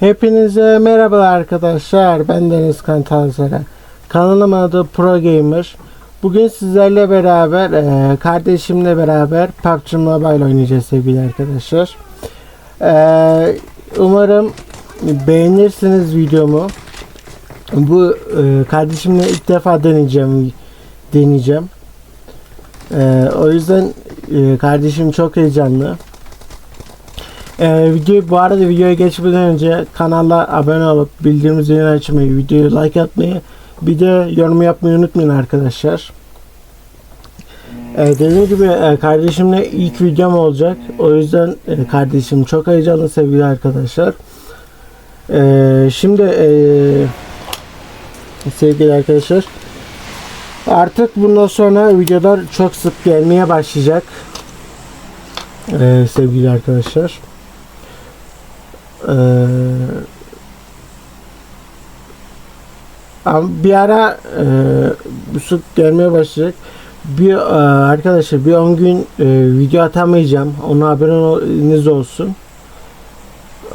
Hepinize merhaba arkadaşlar. Ben Deniz Kantalsara. Kanalım adı Pro Gamer. Bugün sizlerle beraber, e, kardeşimle beraber PUBG Mobile oynayacağız sevgili arkadaşlar. E, umarım beğenirsiniz videomu. Bu e, kardeşimle ilk defa deneyeceğim. Deneyeceğim. O yüzden kardeşim çok heyecanlı. Ee, video, bu arada videoya geçmeden önce kanala abone olup bildirim zilini açmayı, videoyu like atmayı, bir de yorum yapmayı unutmayın arkadaşlar. Ee, dediğim gibi e, kardeşimle ilk videom olacak. O yüzden e, kardeşim çok heyecanlı sevgili arkadaşlar. Ee, şimdi e, sevgili arkadaşlar artık bundan sonra videolar çok sık gelmeye başlayacak. Ee, sevgili arkadaşlar. Ama bir ara e, bu sık gelmeye başlayacak. Bir e, arkadaşlar bir 10 gün e, video atamayacağım. Ona haberiniz olsun.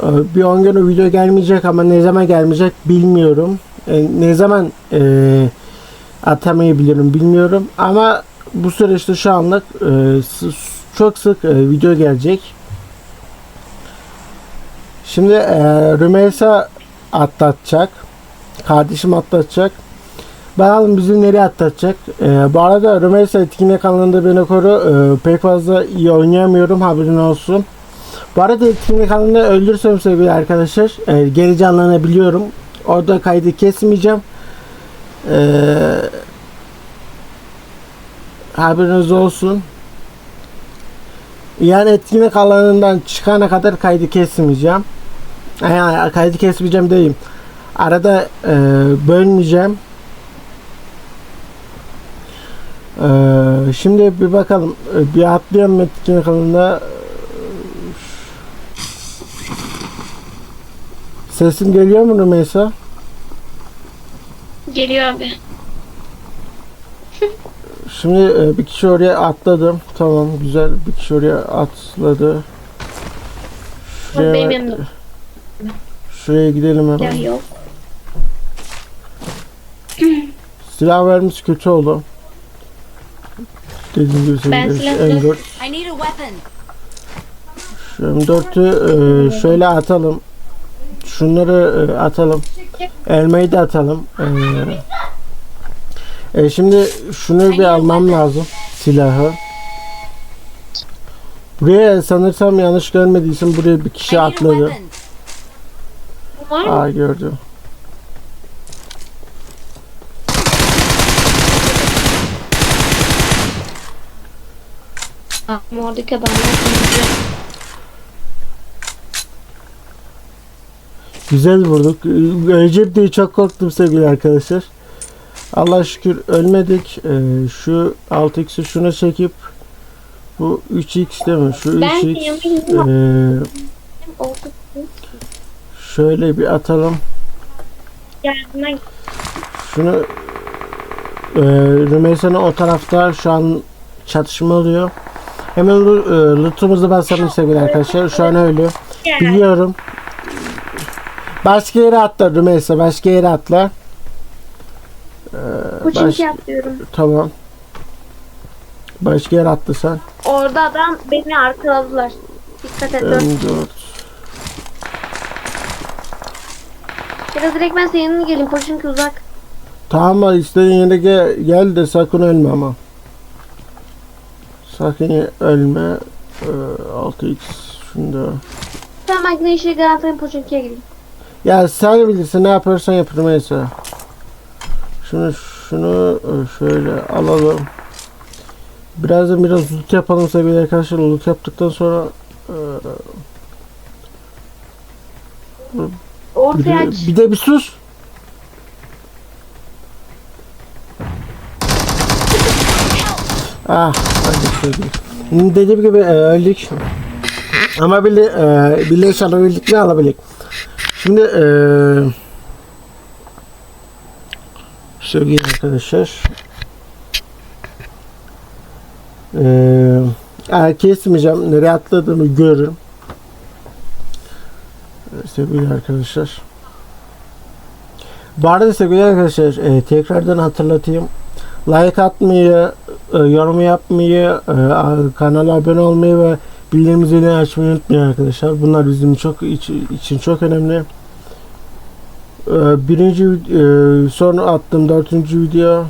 E, bir 10 gün o video gelmeyecek ama ne zaman gelmeyecek bilmiyorum. E, ne zaman e, atamayabilirim bilmiyorum. Ama bu süreçte şu anlık e, çok sık e, video gelecek. Şimdi e, Rümeysa atlatacak. Kardeşim atlatacak. Bakalım bizi nereye atlatacak. E, bu arada Rümeysa etkinlik kanalında beni koru. E, pek fazla iyi oynayamıyorum haberin olsun. Bu arada etkinlik kanalında öldürsem sevgili arkadaşlar e, geri canlanabiliyorum. Orada kaydı kesmeyeceğim. E, haberiniz olsun. Yani etkinlik alanından çıkana kadar kaydı kesmeyeceğim. Yani kaydı kesmeyeceğim diyeyim. Arada e, bölmeyeceğim. E, şimdi bir bakalım. E, bir atlayalım etkinlik alanına. Sesim geliyor mu Rümeysa? Geliyor abi. Şimdi e, bir kişi oraya atladım. Tamam güzel. Bir kişi oraya atladı. Benim Şuraya, şuraya gidelim hemen. Ya yok. Silah vermiş kötü oldu. Dediğim gibi Ben senin silah- M4. I need a weapon. Şu M4'ü e, şöyle atalım. Şunları e, atalım. Elmayı da atalım. E, e, şimdi şunu bir almam lazım. Silahı. Buraya sanırsam yanlış görmediysem buraya bir kişi atladı. Aa gördüm. Aa, oradaki adamlar. Güzel vurduk. Ölecek diye çok korktum sevgili arkadaşlar. Allah şükür ölmedik. Ee, şu 6x'i şuna çekip bu 3x değil mi? Şu Ben 3x yanıma ee, şöyle bir atalım. Şunu ee, Rümeysa'nın o tarafta şu an çatışma oluyor. Hemen ee, loot'umuzu basalım sevgili arkadaşlar. Şu an öyle. Biliyorum. Başka yere atla Rümeysa. Başka yere atla. Bu baş- çünkü yapıyorum. Tamam. Başka yere attı sen. Orada adam beni arkaladılar. Dikkat et. dur. M4. Ya da direkt ben senin yanına geleyim. Koş çünkü uzak. Tamam? İstediğin yere gel, gel de sakın ölme ama. Sakın ölme. Ee, 6x şunda. Tamam ben yine işe garantiyim Poçinki'ye gideyim. Ya sen bilirsin ne yaparsan yap Rümeysa. Şunu şunu şöyle alalım. Birazdan biraz loot yapalım sevgili arkadaşlar. Loot yaptıktan sonra e, bir, de, bir de bir sus. Ah, hadi. Dediğim gibi e, öldük. Ama bile e, bile alabildik mi alabildik. Şimdi e, sevgili arkadaşlar e, eğer kesmeyeceğim nereye atladığımı görün. sevgili arkadaşlar. Bu arada sevgili arkadaşlar e, tekrardan hatırlatayım. Like atmayı, e, yorum yapmayı, e, kanala abone olmayı ve bildirim zilini açmayı unutmayın arkadaşlar. Bunlar bizim çok iç- için çok önemli. E, birinci e, sonra attığım dördüncü video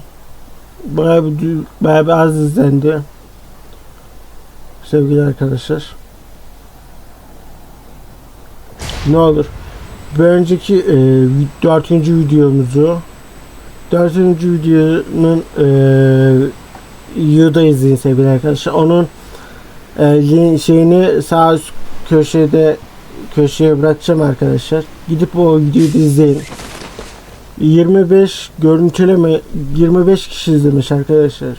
bayağı bir, bayağı bir az izlendi. Sevgili arkadaşlar. Ne olur. Bir önceki e, dördüncü videomuzu dördüncü videonun e, YouTube'da izleyin sevgili arkadaşlar. Onun e, şeyini sağ üst köşede köşeye bırakacağım arkadaşlar. Gidip o videoyu da izleyin. 25 görüntüleme 25 kişi izlemiş arkadaşlar.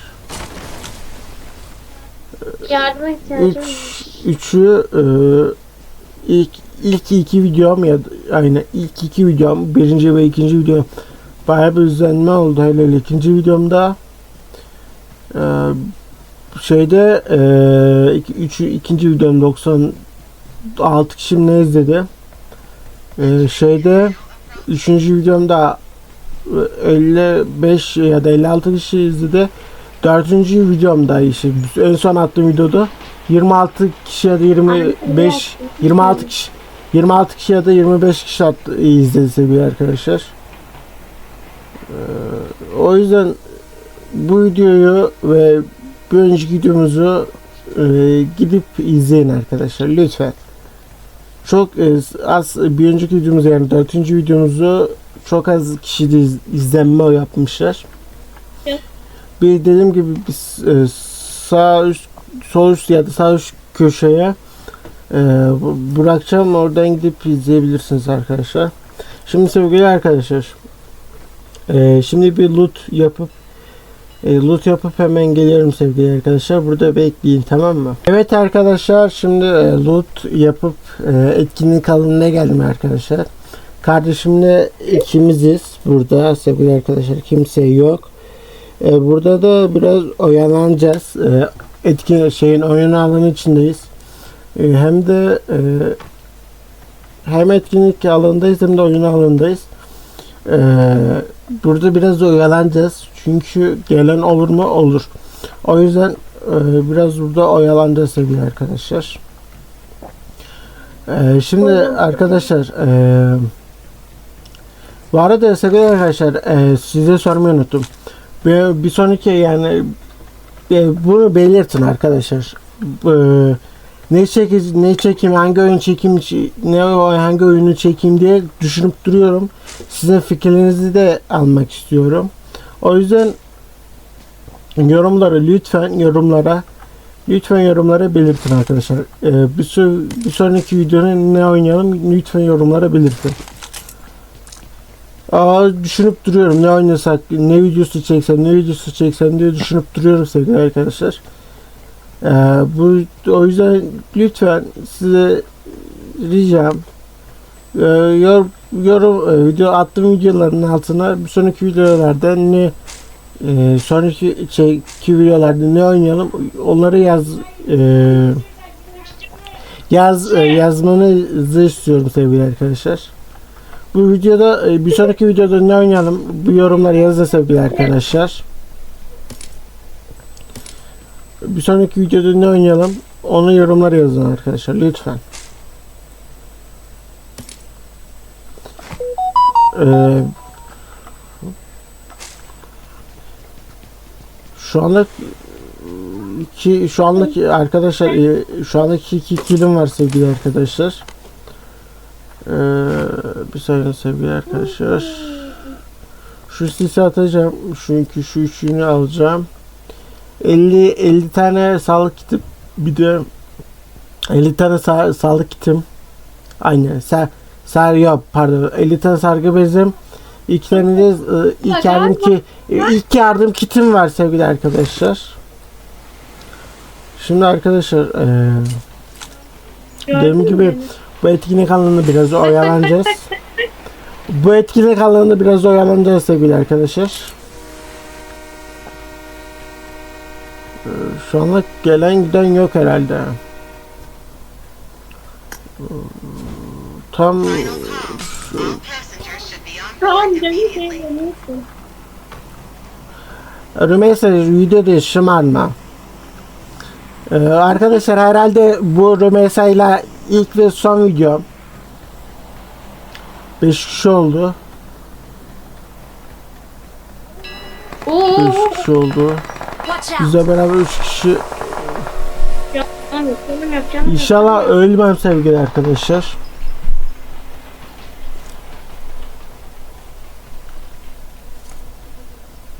Yardıma ihtiyacım. Üç, üçü e, ilk ilk iki videom ya aynen ilk iki videom birinci ve ikinci videom bayağı bir izlenme oldu hele ikinci videomda e, şeyde e, iki, üçü, ikinci videom 96 kişi ne izledi e, şeyde üçüncü videomda e, 55 ya da 56 kişi izledi dördüncü videomda işte en son attığım videoda 26 kişi ya da 25 26 kişi 26 kişi ya da 25 kişi attı, izledi sevgili arkadaşlar. Ee, o yüzden bu videoyu ve bir önceki videomuzu e, gidip izleyin arkadaşlar lütfen. Çok e, az bir önceki videomuz yani dördüncü videomuzu çok az kişi de iz- izlenme yapmışlar. Bir dediğim gibi biz e, sağ üst sol üst ya da sağ üst köşeye e, bırakacağım oradan gidip izleyebilirsiniz arkadaşlar. Şimdi sevgili arkadaşlar şimdi bir loot yapıp e, loot yapıp hemen geliyorum sevgili arkadaşlar. Burada bekleyin tamam mı? Evet arkadaşlar şimdi e, loot yapıp e, etkinlik alanına geldim arkadaşlar. Kardeşimle ikimiziz burada sevgili arkadaşlar. Kimse yok. E, burada da biraz oyalanacağız. E, etkin şeyin oyun alanı içindeyiz. E, hem de e, hem etkinlik alanındayız hem de oyun alanındayız. E, burada biraz oyalanacağız. Çünkü gelen olur mu? Olur. O yüzden e, biraz burada oyalanacağız sevgili arkadaşlar. E, şimdi arkadaşlar e, bu arada sevgili arkadaşlar e, size sormayı unuttum. Bir, bir sonraki yani e, bunu belirtin arkadaşlar. E, ne çekeceğim, ne çekeyim, hangi oyun çekeyim, ç- ne o- hangi oyunu çekeyim diye düşünüp duruyorum. Sizin fikirlerinizi de almak istiyorum. O yüzden yorumlara lütfen yorumlara lütfen yorumlara belirtin arkadaşlar. E, bir, so- bir sonraki videonun ne oynayalım lütfen yorumlara belirtin. Aa, düşünüp duruyorum ne oynasak, ne videosu çeksem, ne videosu çeksem diye düşünüp duruyorum sevgili arkadaşlar. Ee, bu o yüzden lütfen size ricam e, yor, yorum e, video attığım videoların altına bir sonraki videolarda ne e, sonraki çeki videolarda ne oynayalım onları yaz e, yaz e, yazmanızı istiyorum sevgili arkadaşlar. Bu videoda e, bir sonraki videoda ne oynayalım bu yorumları yazın sevgili arkadaşlar. Bir sonraki videoda ne oynayalım onu yorumlara yazın arkadaşlar lütfen. Ee, şu anlık iki şu anlık arkadaşlar e, şu anlık iki kilim var sevgili arkadaşlar. Ee, bir saniye sevgili arkadaşlar. Şu sisi atacağım. Çünkü şu üçünü alacağım. 50 50 tane sağlık kitim bir de 50 tane sa- sağlık kitim. Aynen. Ser, ser yok pardon. 50 tane sargı bezim. İki tane de e, ilk yardım ki ilk yardım kitim var sevgili arkadaşlar. Şimdi arkadaşlar e, dediğim gibi bu etkinlik alanında biraz oyalanacağız. Bu etkinlik alanında biraz oyalanacağız sevgili arkadaşlar. Ee, Şu anlık gelen giden yok herhalde. Ee, tam. Rümeysa video değil şımarma. Ee, arkadaşlar herhalde bu Rümeysa ile ilk ve son video 5 kişi oldu. Oo. 5 kişi oldu. Watch out! Bizle beraber 3 kişi. İnşallah ölmem sevgili arkadaşlar.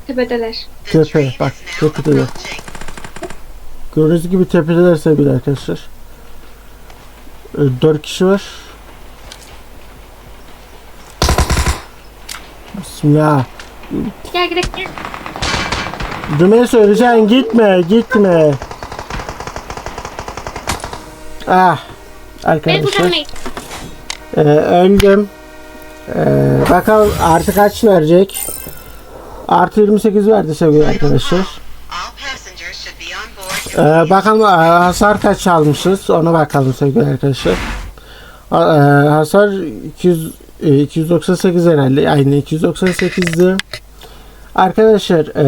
Tepedeler. Tepe, bak, tepedeler. Gördüğünüz gibi tepedeler sevgili arkadaşlar. 4 kişi var. Bismillah. Gel gidelim. Gel. Rümeysa öleceksin gitme gitme. Ah arkadaşlar kurtarmayın. e, öldüm. E, bakalım artı kaç verecek? Artı 28 verdi sevgili arkadaşlar. All passengers should be on board E, bakalım e, hasar kaç almışız ona bakalım sevgili arkadaşlar. A- e, hasar 200, e, 298 herhalde aynı 298'di. Arkadaşlar e,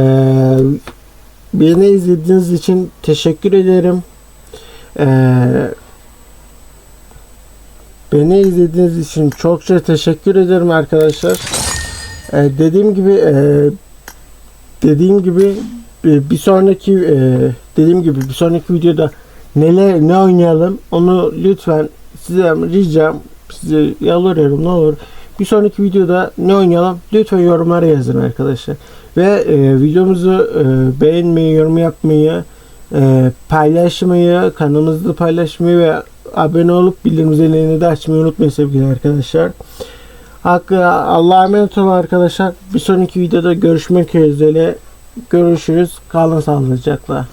beni izlediğiniz için teşekkür ederim. E, beni izlediğiniz için çokça teşekkür ederim arkadaşlar. E, dediğim gibi e, dediğim gibi e, bir sonraki e, dediğim gibi bir sonraki videoda neler ne oynayalım onu lütfen size ricam size yalvarıyorum ne olur bir sonraki videoda ne oynayalım? Lütfen yorumlara yazın arkadaşlar. Ve e, videomuzu e, beğenmeyi yorum yapmayı e, paylaşmayı kanalımızda paylaşmayı ve abone olup bildirim zilini de açmayı unutmayın sevgili arkadaşlar. Allah'a emanet olun arkadaşlar. Bir sonraki videoda görüşmek üzere. Görüşürüz. Kalın sağlıcakla